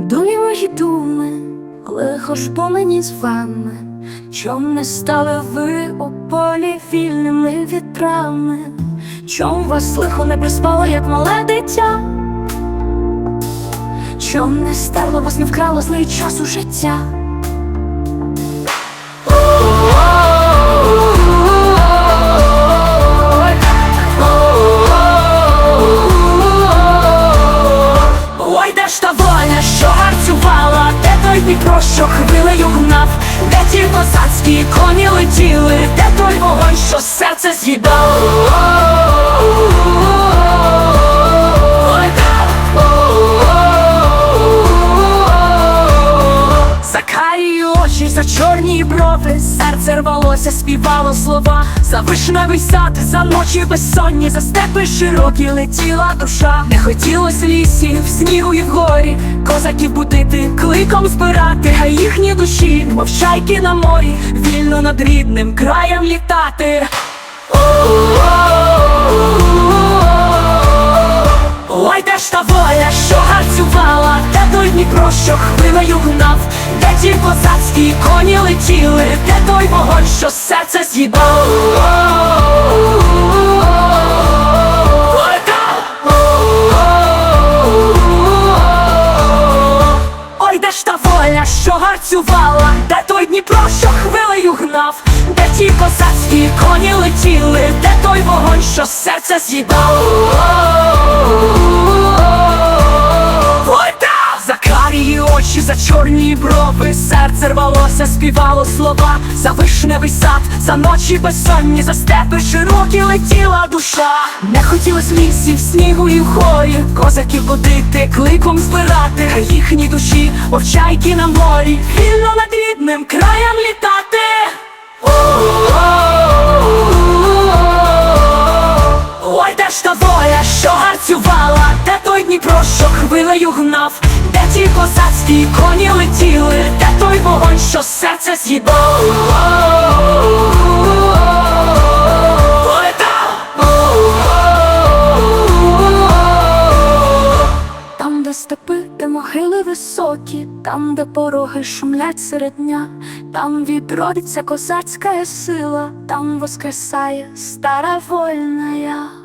Думі мої думи, лихо ж по мені з вами, чом не стали ви у полі вільними вітрами, чом вас лихо не приспало, як мале дитя, чом не стерло вас, не вкрало злий час у життя. Той Дніпро, що хвилею гнав, де ті козацькі коні летіли, де той вогонь, що серце з'їдав. Чорні брови, серце рвалося, співало слова, за вишневий сад, за ночі безсонні, за степи широкі летіла душа. Не хотілось в лісі, в снігу і горі, козаків будити, кликом збирати, а їхні душі, мов чайки на морі, вільно над рідним краєм літати. Ой, де ж та воля, що гарцювала, де той Дніпро, що хвилею гнав, козацькі коні летіли, де той вогонь, що серце з'їдав. Ой, де ж та воля, що гарцювала, де той Дніпро, що хвилею гнав, де ті козацькі коні летіли, де той вогонь, що серце з'їдав. За чорні брови, серце рвалося, співало слова, за вишневий сад, за ночі безсонні, за степи широкі летіла душа. Не хотілось в снігу і в хорі, козаків будити, кликом збирати, а їхні душі, овчайки на морі, вільно над рідним краєм літати. Ой, де ж та воля, що гарцювала, де той Дніпро, що хвилею гнав, ті козацькі коні летіли, де той вогонь, що серце з'їдав. Там, де степи, де могили високі, там, де пороги шумлять серед дня, там відродиться козацька сила, там воскресає стара вольна я.